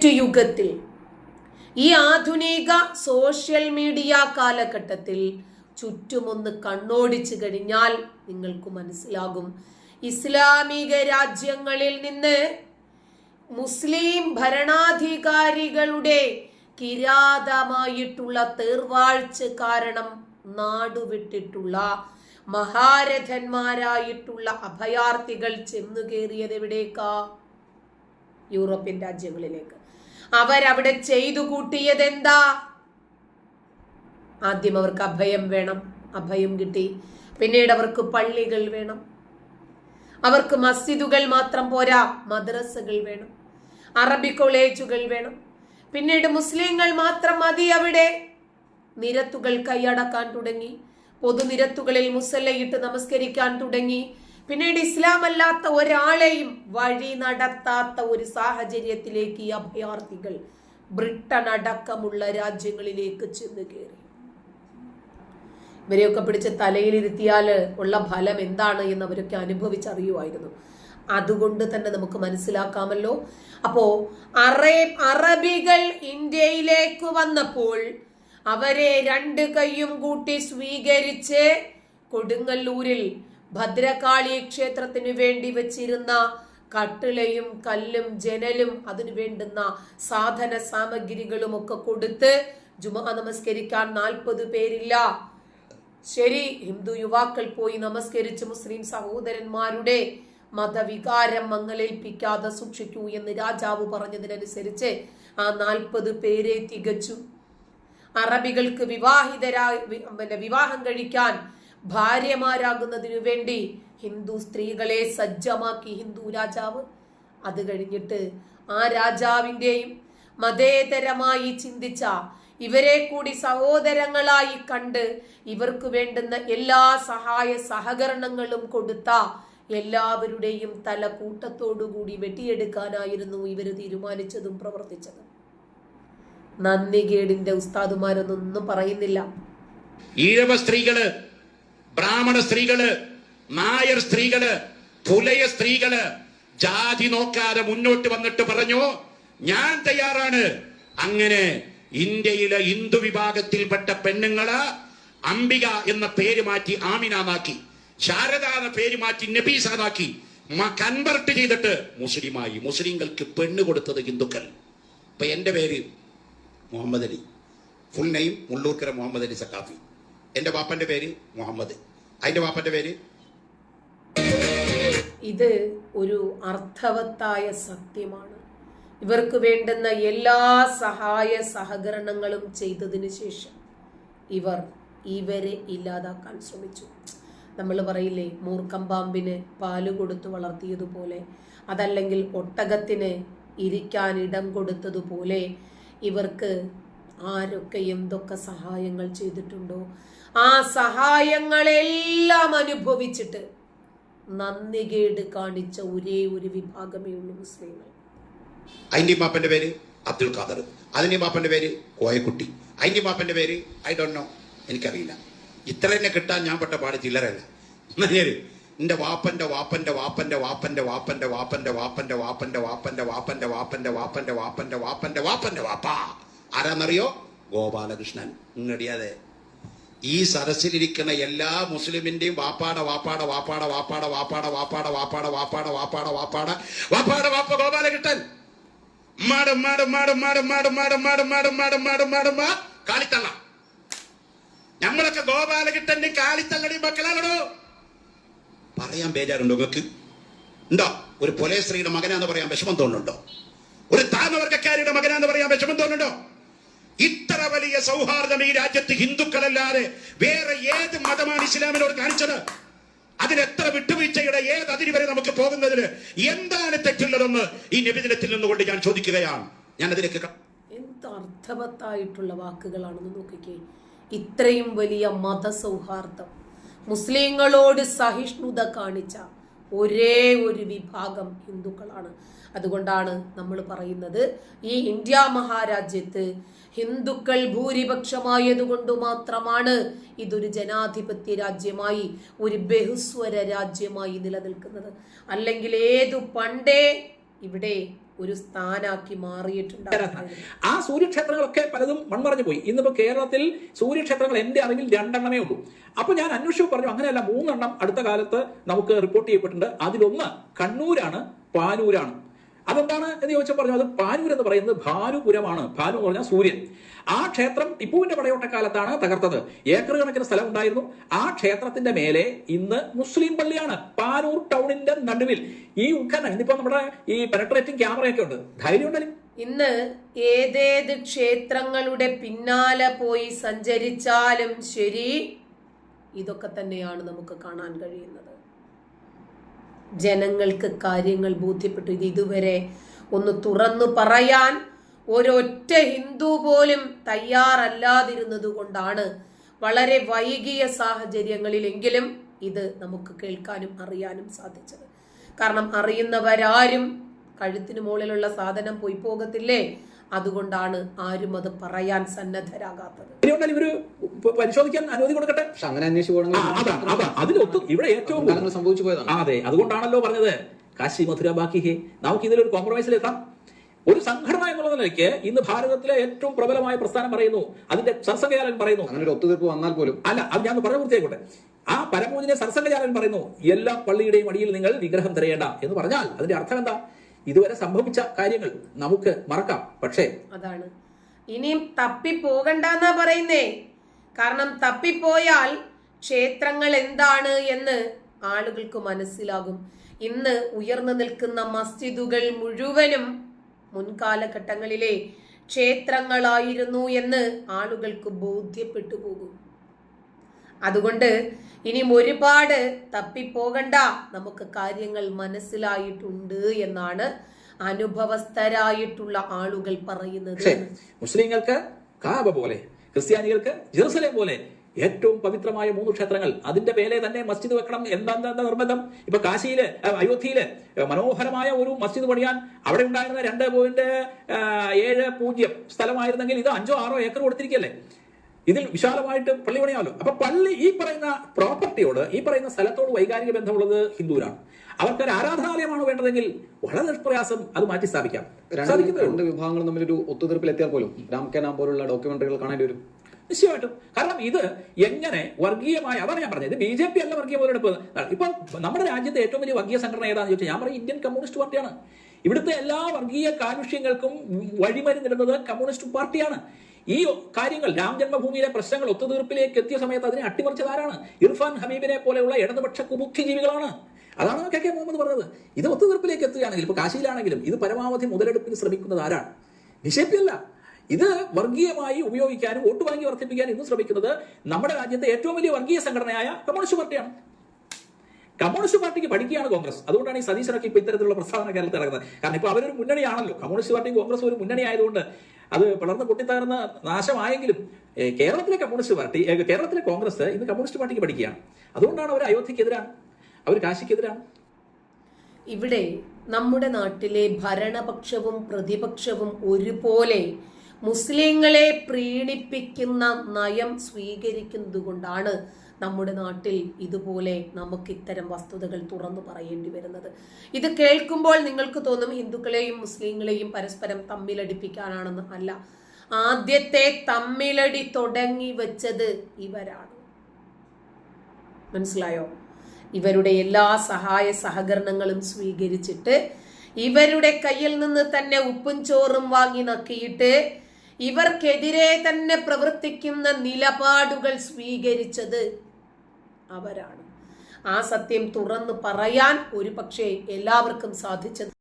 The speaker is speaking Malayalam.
യുഗത്തിൽ ഈ ആധുനിക സോഷ്യൽ മീഡിയ കാലഘട്ടത്തിൽ ചുറ്റുമൊന്ന് കണ്ണോടിച്ചു കഴിഞ്ഞാൽ നിങ്ങൾക്ക് മനസ്സിലാകും. ഇസ്ലാമിക രാജ്യങ്ങളിൽ നിന്ന് മുസ്ലിം ഭരണാധികാരികളുടെ കിരാതമായിട്ടുള്ള തേർവാഴ്ച കാരണം നാടുവിട്ടിട്ടുള്ള മഹാരഥന്മാരായിട്ടുള്ള അഭയാർത്ഥികൾ ചെന്നു കയറിയത് എവിടേക്കാ യൂറോപ്യൻ രാജ്യങ്ങളിലേക്ക്. അവരവിടെ ചെയ്തു കൂട്ടിയത് എന്താ ആദ്യം അവർക്ക് അഭയം വേണം അഭയം കിട്ടി. പിന്നീട് അവർക്ക് പള്ളികൾ വേണം. അവർക്ക് മസ്ജിദുകൾ മാത്രം പോരാ മദ്രസകൾ വേണം. അറബി കോളേജുകൾ വേണം. പിന്നീട് മുസ്ലിങ്ങൾ മാത്രം മതി അവിടെ. നിരത്തുകൾ കൈയടക്കാൻ തുടങ്ങി. പൊതുനിരത്തുകളിൽ മുസല്ലയിട്ട് നമസ്കരിക്കാൻ തുടങ്ങി. പിന്നീട് ഇസ്ലാം അല്ലാത്ത ഒരാളെയും വഴി നടത്താത്ത ഒരു സാഹചര്യത്തിലേക്ക് ഈ അഭയാർത്ഥികൾ ബ്രിട്ടൻ അടക്കമുള്ള രാജ്യങ്ങളിലേക്ക് ചെന്ന് കയറി. ഇവരെയൊക്കെ പിടിച്ച് തലയിലിരുത്തിയാൽ ഉള്ള ഫലം എന്താണ് എന്ന് അവരൊക്കെ അനുഭവിച്ചറിയുമായിരുന്നു. അതുകൊണ്ട് തന്നെ നമുക്ക് മനസ്സിലാക്കാമല്ലോ. അപ്പോ അറേ അറബികൾ ഇന്ത്യയിലേക്ക് വന്നപ്പോൾ അവരെ രണ്ട് കൈയും കൂട്ടി സ്വീകരിച്ച് കൊടുങ്ങല്ലൂരിൽ ഭദ്രകാളി ക്ഷേത്രത്തിനു വേണ്ടി വച്ചിരുന്ന കട്ടിളയും കല്ലും ജനലും അതിനു വേണ്ടുന്ന സാധന സാമഗ്രികളും ഒക്കെ കൊടുത്ത് ജുമാ നമസ്കരിക്കാൻ നാൽപ്പത് പേരില്ല. ശരി ഹിന്ദു യുവാക്കൾ പോയി നമസ്കരിച്ച് മുസ്ലിം സഹോദരന്മാരുടെ മതവികാരം മങ്ങലേൽപ്പിക്കാതെ സൂക്ഷിക്കൂ എന്ന് രാജാവ് പറഞ്ഞതിനനുസരിച്ച് ആ നാൽപ്പത് പേരെ തികച്ചു. അറബികൾക്ക് വിവാഹിതരായി വിവാഹം കഴിക്കാൻ ഭാര്യമാരാകുന്നതിനു വേണ്ടി ഹിന്ദു സ്ത്രീകളെ സജ്ജമാക്കി ഹിന്ദു രാജാവ്. അത് കഴിഞ്ഞിട്ട് ആ രാജാവിന്റെയും മതേതരമായി ചിന്തിച്ച ഇവരെ കൂടി സഹോദരങ്ങളായി കണ്ട് ഇവർക്ക് വേണ്ടുന്ന എല്ലാ സഹായ സഹകരണങ്ങളും കൊടുത്ത എല്ലാവരുടെയും തല കൂട്ടത്തോടുകൂടി വെട്ടിയെടുക്കാനായിരുന്നു ഇവർ തീരുമാനിച്ചതും പ്രവർത്തിച്ചതും. നന്ദികേടിന്റെ ഉസ്താദുമാരൊന്നും പറയുന്നില്ല. ഈഴവ സ്ത്രീകൾ ബ്രാഹ്മണ സ്ത്രീകൾ നായർ സ്ത്രീകൾ പുലയ സ്ത്രീകൾ ജാതി നോക്കാതെ മുന്നോട്ട് വന്നിട്ട് പറഞ്ഞു ഞാൻ തയ്യാറാണ്. അങ്ങനെ ഇന്ത്യയിലെ ഹിന്ദു വിഭാഗത്തിൽപ്പെട്ട പെണ്ണുങ്ങൾ അംബിക എന്ന പേര് മാറ്റി ആമിനാന്നാക്കി ശാരദ എന്ന പേര് മാറ്റി നബീസാന്നാക്കി കൺവെർട്ട് ചെയ്തിട്ട് മുസ്ലിമായി മുസ്ലിങ്ങൾക്ക് പെണ്ണ് കൊടുത്തത് ഹിന്ദുക്കൾ. ഇപ്പൊ എന്റെ പേര് മുഹമ്മദ് അലി. ഫുൾ നെയിം മുള്ളൂർക്കര മുഹമ്മദ് അലി സക്കാഫി എന്റെ പാപ്പന്റെ പേര് മുഹമ്മദ്. അതിന്റെ വാപ്പന്റെ പേര്? ഇത് ഒരു അർത്ഥവത്തായ സത്യമാണ്. ഇവർക്ക് വേണ്ടുന്ന എല്ലാ സഹായ സഹകരണങ്ങളും ചെയ്തതിന് ശേഷം ഇവർ ഇവരെ ഇല്ലാതാക്കാൻ ശ്രമിച്ചു. നമ്മൾ പറയില്ലേ മൂർക്കം പാമ്പിന് പാൽ കൊടുത്ത് വളർത്തിയതുപോലെ അതല്ലെങ്കിൽ ഒട്ടകത്തിന് ഇരിക്കാൻ ഇടം കൊടുത്തതുപോലെ ഇവർക്ക് ആരൊക്കെ എന്തൊക്കെ സഹായങ്ങൾ ചെയ്തിട്ടുണ്ടോ ആ സഹായങ്ങളെല്ലാം അനുഭവിച്ചിട്ട് നന്ദികേട് കാണിച്ച ഒരേ ഒരു വിഭാഗമേ ഉള്ളൂ മുസ്ലിങ്ങൾ അതിന്റെ മാപ്പന്റെ പേര് അബ്ദുൽ ഖാദർ അതിന്റെ മാപ്പന്റെ പേര് കോയക്കുട്ടി അതിന്റെ മാപ്പന്റെ പേര് ഐ ഡോണ്ട് നോ എനിക്കറിയില്ല ഇത്ര തന്നെ കിട്ടാൻ ഞാൻ പെട്ട പാട് ചില്ലറല്ല എന്റെ വാപ്പന്റെ വാപ്പന്റെ വാപ്പന്റെ വാപ്പന്റെ വാപ്പന്റെ വാപ്പന്റെ വാപ്പന്റെ വാപ്പന്റെ വാപ്പന്റെ വാപ്പന്റെ വാപ്പന്റെ വാപ്പന്റെ വാപ്പന്റെ വാപ്പന്റെ വാപ്പന്റെ വാപ്പ ആരാന്നറിയോ ഗോപാലകൃഷ്ണൻ ഇങ്ങടിയാതെ ഈ സരസിലിരിക്കുന്ന എല്ലാ മുസ്ലിമിന്റെയും വാപ്പാട വാപ്പാട വാപ്പാട വാപ്പാട വാപ്പാട വാപ്പാട വാപ്പാട വാപ്പാട വാപ്പാട വാപ്പാട വാപ്പാട വാപ്പ ഗോപാലകൃഷ്ണൻ മാട് മാട് മാട് മാട് മാട് മാട് മാട് മാട് മാട് മാട് മാട് മാ കാളിത്തള്ള നമ്മളൊക്കെ ഗോപാലകൃഷ്ണന്റെ കാളിത്തള്ളടി മക്കളാണോ പറയാൻ ബേജാറുണ്ടോ നിങ്ങൾക്ക് ഉണ്ടോ ഒരു പൊലേ സ്ത്രീയുടെ മകനാന്ന് പറയാൻ വിഷമം തോന്നുന്നുണ്ടോ ഒരു താഴ്ന്നവർഗക്കാരിയുടെ മകനാന്ന് പറയാൻ വിഷമം തോന്നുന്നുണ്ടോ ഇത്ര വലിയ സൗഹാർദ്ദം ഈ രാജ്യത്ത് ഹിന്ദുക്കളല്ലാതെ വേറെ ഏത് മതമാണ് ഇസ്ലാമിനോട് കാണിച്ചത്? അതിനെത്ര വിട്ടുവീഴ്ചയുടെ ഏത് അതിരി വരെ നമുക്ക് പോകുന്നതിന് എന്താണ് തെറ്റുള്ളതെന്ന് ഈ നിബിദിനത്തിൽ നിന്നുകൊണ്ട് ഞാൻ ചോദിക്കുകയാണ്. ഞാൻ അതിലേക്ക് എന്ത് അർത്ഥവത്തായിട്ടുള്ള വാക്കുകളാണെന്ന് നോക്കിക്കേ. ഇത്രയും വലിയ മതസൗഹാർദ്ദം. മുസ്ലിങ്ങളോട് സഹിഷ്ണുത കാണിച്ച ഒരേ ഒരു വിഭാഗം ഹിന്ദുക്കളാണ്. അതുകൊണ്ടാണ് നമ്മൾ പറയുന്നത് ഈ ഇന്ത്യ മഹാരാജ്യത്ത് ഹിന്ദുക്കൾ ഭൂരിപക്ഷമായതുകൊണ്ട് മാത്രമാണ് ഇതൊരു ജനാധിപത്യ രാജ്യമായി ഒരു ബഹുസ്വര രാജ്യമായി നിലനിൽക്കുന്നത്. അല്ലെങ്കിൽ ഏതു പണ്ടേ ഇവിടെ ഒരു സ്ഥാനാക്കി മാറിയിട്ടുണ്ട്. ആ സൂര്യക്ഷേത്രങ്ങളൊക്കെ പലതും മൺമറഞ്ഞു പോയി. ഇന്നിപ്പോ കേരളത്തിൽ സൂര്യക്ഷേത്രങ്ങൾ എന്റെ അറിവിൽ രണ്ടെണ്ണമേ ഉള്ളൂ. അപ്പൊ ഞാൻ അന്വേഷിച്ചു പറഞ്ഞു അങ്ങനെയല്ല മൂന്നെണ്ണം അടുത്ത കാലത്ത് നമുക്ക് റിപ്പോർട്ട് ചെയ്യപ്പെട്ടിട്ടുണ്ട്. അതിലൊന്ന് കണ്ണൂരാണ് പാനൂരാണ്. അതെന്താണ് എന്ന് ചോദിച്ചാൽ പറഞ്ഞു പാനൂർ എന്ന് പറയുന്നത് ഭാനുപുരമാണ്. ഭാനു എന്ന് പറഞ്ഞാൽ സൂര്യൻ. ആ ക്ഷേത്രം ടിപ്പുവിന്റെ പടയോട്ടക്കാലത്താണ് തകർത്തത്. ഏക്കർ കണക്കിന് സ്ഥലം ഉണ്ടായിരുന്നു ആ ക്ഷേത്രത്തിന്റെ മേലെ ഇന്ന് മുസ്ലിം പള്ളിയാണ്. പാനൂർ ടൗണിന്റെ നടുവിൽ. ഈ ഉദ്ഘാടനം ഇന്നിപ്പോ നമ്മുടെ ഈ പെനട്രേറ്റിംഗ് ക്യാമറയൊക്കെ ഉണ്ട്. ധൈര്യം ഉണ്ടല്ലേ? ഇന്ന് ഏതേത് ക്ഷേത്രങ്ങളുടെ പിന്നാലെ പോയി സഞ്ചരിച്ചാലും ശരി ഇതൊക്കെ തന്നെയാണ് നമുക്ക് കാണാൻ കഴിയുന്നത്. ജനങ്ങൾക്ക് കാര്യങ്ങൾ ബോധ്യപ്പെട്ടു. ഇത് ഇതുവരെ ഒന്ന് തുറന്നു പറയാൻ ഒരൊറ്റ ഹിന്ദു പോലും തയ്യാറല്ലാതിരുന്നത് കൊണ്ടാണ് വളരെ വൈകിയ സാഹചര്യങ്ങളിലെങ്കിലും ഇത് നമുക്ക് കേൾക്കാനും അറിയാനും സാധിച്ചത്. കാരണം അറിയുന്നവരാരും കഴുത്തിന് മുകളിലുള്ള സാധനം പോയി പോകത്തില്ലേ? അതുകൊണ്ടാണ് ആരും അത് പറയാൻ സന്നദ്ധരാകാത്തത്. ഇവർ പരിശോധിക്കാൻ അനുമതി കൊടുക്കട്ടെ? പക്ഷെ അങ്ങനെ അന്വേഷിച്ചു പോകണമെങ്കിൽ അതിലൊത്തും ഇവിടെ ഏറ്റവും സംഭവിച്ചു പോയതാണ്? അതെ അതുകൊണ്ടാണല്ലോ പറഞ്ഞത്. കാശി മധുര ബാക്കി ഹേ. നമുക്ക് ഇതിലൊരു കോംപ്രമൈസിൽ എത്താം ഒരു സംഘടന എന്നുള്ള നിലയ്ക്ക് ഇന്ന് ഭാരതത്തിലെ ഏറ്റവും പ്രബലമായ പ്രസ്ഥാനം പറയുന്നു. അതിന്റെ സർസംഘചാലൻ പറയുന്നു. അങ്ങനെ ഒരു ഒത്തുതീർപ്പ് വന്നാൽ പോലും. അല്ല അത് ഞാൻ പറഞ്ഞു പൂർത്തിയായിക്കോട്ടെ. ആ പരമോചിനെ സർസംഘചാലൻ പറയുന്നു എല്ലാ പള്ളിയുടെയും അടിയിൽ നിങ്ങൾ വിഗ്രഹം തിരയേണ്ട എന്ന് പറഞ്ഞാൽ അതിന്റെ അർത്ഥം എന്താ? ഇതുവരെ സംഭവിച്ച കാര്യങ്ങൾ നമുക്ക് മറക്കാം. പക്ഷേ അതാണ്. ഇനിയും തപ്പിപ്പോകണ്ടെന്നാ പറയുന്നേ. കാരണം തപ്പിപ്പോയാൽ ക്ഷേത്രങ്ങൾ എന്താണ് എന്ന് ആളുകൾക്ക് മനസ്സിലാകും. ഇന്ന് ഉയർന്നു നിൽക്കുന്ന മസ്ജിദുകൾ മുഴുവനും മുൻകാലഘട്ടങ്ങളിലെ ക്ഷേത്രങ്ങളായിരുന്നു എന്ന് ആളുകൾക്ക് ബോധ്യപ്പെട്ടു പോകും. അതുകൊണ്ട് ഇനിയും ഒരുപാട് തപ്പിപ്പോകണ്ട. നമുക്ക് കാര്യങ്ങൾ മനസ്സിലായിട്ടുണ്ട് എന്നാണ് അനുഭവസ്ഥരായിട്ടുള്ള ആളുകൾ പറയുന്നത്. മുസ്ലിങ്ങൾക്ക് കാബ പോലെ ക്രിസ്ത്യാനികൾക്ക് ജെറുസലേം പോലെ ഏറ്റവും പവിത്രമായ മൂന്ന് ക്ഷേത്രങ്ങൾ അതിന്റെ പേരെ തന്നെ മസ്ജിദ് വെക്കണം എന്താ നിർബന്ധം? ഇപ്പൊ കാശിയിൽ അയോധ്യയിൽ മനോഹരമായ ഒരു മസ്ജിദ് പണിയാൻ അവിടെ ഉണ്ടായിരുന്ന രണ്ട് പോയിന്റ് ഏഴ് പൂജ്യം സ്ഥലമായിരുന്നെങ്കിൽ ഇത് അഞ്ചോ ആറോ ഏക്കർ കൊടുത്തിരിക്കല്ലേ ഇതിൽ വിശാലമായിട്ട് പള്ളി പണിയാമല്ലോ അപ്പൊ പള്ളി ഈ പറയുന്ന പ്രോപ്പർട്ടിയോട് ഈ പറയുന്ന സ്ഥലത്തോട് വൈകാരിക ബന്ധമുള്ളത് ഹിന്ദുവിനാണ് അവർക്ക് ഒരു ആരാധനാലയമാണ് വേണ്ടതെങ്കിൽ വളരെ നിഷ്പ്രയാസം അത് മാറ്റി സ്ഥാപിക്കാം. രണ്ട് വിഭാഗങ്ങൾ തമ്മിൽ ഒരു ഒത്തുതീർപ്പിൽ എത്തിയാൽ പോലും രാംകേന പോലുള്ള ഡോക്യുമെന്ററികൾ കാണേണ്ടി വരും. നിശ്ചയമായിട്ടും. കാരണം ഇത് എങ്ങനെ വർഗീയമായ അതാണ് ഞാൻ പറഞ്ഞത്. ബി ജെ പി അല്ല വർഗീയ പോലെ ഇപ്പൊ നമ്മുടെ രാജ്യത്തെ ഏറ്റവും വലിയ വർഗീയ സംഘടന ഏതാണെന്ന് ചോദിച്ചാൽ ഞാൻ പറയും ഇന്ത്യൻ കമ്മ്യൂണിസ്റ്റ് പാർട്ടിയാണ്. ഇവിടുത്തെ എല്ലാ വർഗീയ കാരുഷ്യങ്ങൾക്കും വഴിമരുന്നിടുന്നത് കമ്മ്യൂണിസ്റ്റ് പാർട്ടിയാണ്. ഈ കാര്യങ്ങൾ രാം ജന്മഭൂമിയിലെ പ്രശ്നങ്ങൾ ഒത്തുതീർപ്പിലേക്ക് എത്തിയ സമയത്ത് അതിനെ അട്ടിമറിച്ചത് ആരാണ് ഇർഫാൻ ഹബീബിനെ പോലെയുള്ള ഇടതുപക്ഷ കുബുദ്ധിജീവികളാണ് അതാണ് കെ കെ മുഹമ്മദ് പറഞ്ഞത്. ഇത് ഒത്തുതീർപ്പിലേക്ക് എത്തുകയാണെങ്കിൽ ഇപ്പൊ കാശിയിലാണെങ്കിലും ഇത് പരമാവധി മുതലെടുപ്പിന് ശ്രമിക്കുന്നത് ആരാണ്? ബി അല്ല ഇത് വർഗീയമായി ഉപയോഗിക്കാനും വോട്ട് വാങ്ങി വർദ്ധിപ്പിക്കാനും ഇന്ന് ശ്രമിക്കുന്നത് നമ്മുടെ രാജ്യത്തെ ഏറ്റവും വലിയ വർഗീയ സംഘടനയായ കമ്മ്യൂണിസ്റ്റ് പാർട്ടിയാണ്. കമ്മ്യൂണിസ്റ്റ് പാർട്ടിക്ക് പഠിക്കുകയാണ് കോൺഗ്രസ്. അതുകൊണ്ടാണ് ഈ സതീശനൊക്കെ ഇപ്പൊ ഇത്തരത്തിലുള്ള പ്രസ്താവന കേരളത്തിൽ ഇറങ്ങുന്നത്. കാരണം ഇപ്പൊ അവരൊരു മുന്നണിയാണല്ലോ. കമ്മ്യൂണിസ്റ്റ് പാർട്ടിയും കോൺഗ്രസ് ഒരു മുന്നണി ആയതുകൊണ്ട് അത് പിളർന്ന് പൊട്ടിത്തകർന്ന് നാശമായെങ്കിലും കേരളത്തിലെ കമ്മ്യൂണിസ്റ്റ് പാർട്ടി കേരളത്തിലെ കോൺഗ്രസ് ഇന്ന് കമ്മ്യൂണിസ്റ്റ് പാർട്ടിക്ക് പഠിക്കുകയാണ്. അതുകൊണ്ടാണ് അവർ അയോധ്യക്കെതിരാണ്. അവർ കാശിക്കെതിരാണ്. ഇവിടെ നമ്മുടെ നാട്ടിലെ ഭരണപക്ഷവും പ്രതിപക്ഷവും ഒരുപോലെ മുസ്ലിങ്ങളെ പ്രീണിപ്പിക്കുന്ന നയം സ്വീകരിക്കുന്നത് കൊണ്ടാണ് നമ്മുടെ നാട്ടിൽ ഇതുപോലെ നമുക്ക് ഇത്തരം വസ്തുതകൾ തുറന്നു പറയേണ്ടി വരുന്നത്. ഇത് കേൾക്കുമ്പോൾ നിങ്ങൾക്ക് തോന്നും ഹിന്ദുക്കളെയും മുസ്ലിങ്ങളെയും പരസ്പരം തമ്മിലടിപ്പിക്കാനാണെന്ന് അല്ല. ആദ്യത്തെ തമ്മിലടി തുടങ്ങി വെച്ചത് ഇവരാണ്. മനസ്സിലായോ? ഇവരുടെ എല്ലാ സഹായ സഹകരണങ്ങളും സ്വീകരിച്ചിട്ട് ഇവരുടെ കയ്യിൽ നിന്ന് തന്നെ ഉപ്പും ചോറും വാങ്ങി നക്കിയിട്ട് ഇവർക്കെതിരെ തന്നെ പ്രവർത്തിക്കുന്ന നിലപാടുകൾ സ്വീകരിച്ചത് അവരാണ്. ആ സത്യം തുറന്നു പറയാൻ ഒരു എല്ലാവർക്കും സാധിച്ചത്